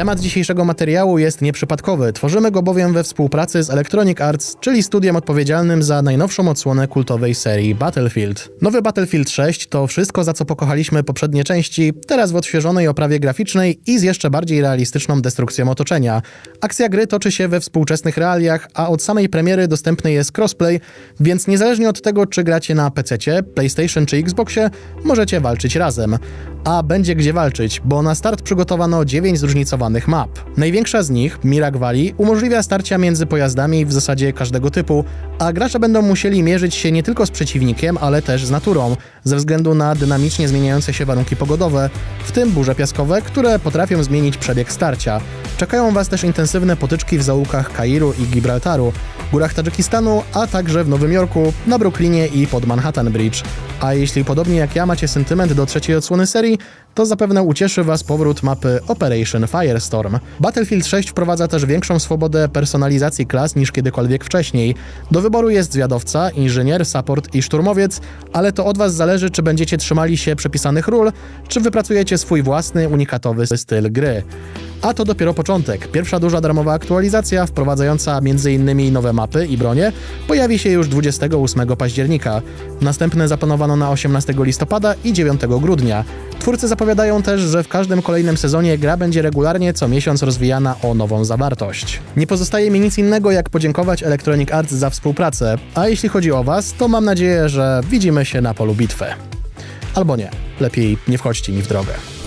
Temat dzisiejszego materiału jest nieprzypadkowy. Tworzymy go bowiem we współpracy z Electronic Arts, czyli studiem odpowiedzialnym za najnowszą odsłonę kultowej serii Battlefield. Nowy Battlefield 6 to wszystko, za co pokochaliśmy poprzednie części, teraz w odświeżonej oprawie graficznej i z jeszcze bardziej realistyczną destrukcją otoczenia. Akcja gry toczy się we współczesnych realiach, a od samej premiery dostępny jest crossplay, więc niezależnie od tego, czy gracie na PC, PlayStation czy Xboxie, możecie walczyć razem. A będzie gdzie walczyć, bo na start przygotowano 9 zróżnicowanych map. Największa z nich, Mirak Valley, umożliwia starcia między pojazdami w zasadzie każdego typu, a gracze będą musieli mierzyć się nie tylko z przeciwnikiem, ale też z naturą, ze względu na dynamicznie zmieniające się warunki pogodowe, w tym burze piaskowe, które potrafią zmienić przebieg starcia. Czekają Was też intensywne potyczki w zaułkach Kairu i Gibraltaru, górach Tadżykistanu, a także w Nowym Jorku, na Brooklynie i pod Manhattan Bridge. A jeśli podobnie jak ja macie sentyment do trzeciej odsłony serii, to zapewne ucieszy Was powrót mapy Operation Firestorm. Battlefield 6 wprowadza też większą swobodę personalizacji klas niż kiedykolwiek wcześniej. Do wyboru jest zwiadowca, inżynier, support i szturmowiec, ale to od Was zależy, czy będziecie trzymali się przepisanych ról, czy wypracujecie swój własny, unikatowy styl gry. A to dopiero początek. Pierwsza duża darmowa aktualizacja, wprowadzająca m.in. nowe mapy i bronie, pojawi się już 28 października. Następne zaplanowano na 18 listopada i 9 grudnia. Twórcy zapowiadają też, że w każdym kolejnym sezonie gra będzie regularnie co miesiąc rozwijana o nową zawartość. Nie pozostaje mi nic innego jak podziękować Electronic Arts za współpracę, a jeśli chodzi o Was, to mam nadzieję, że widzimy się na polu bitwy. Albo nie, lepiej nie wchodźcie mi w drogę.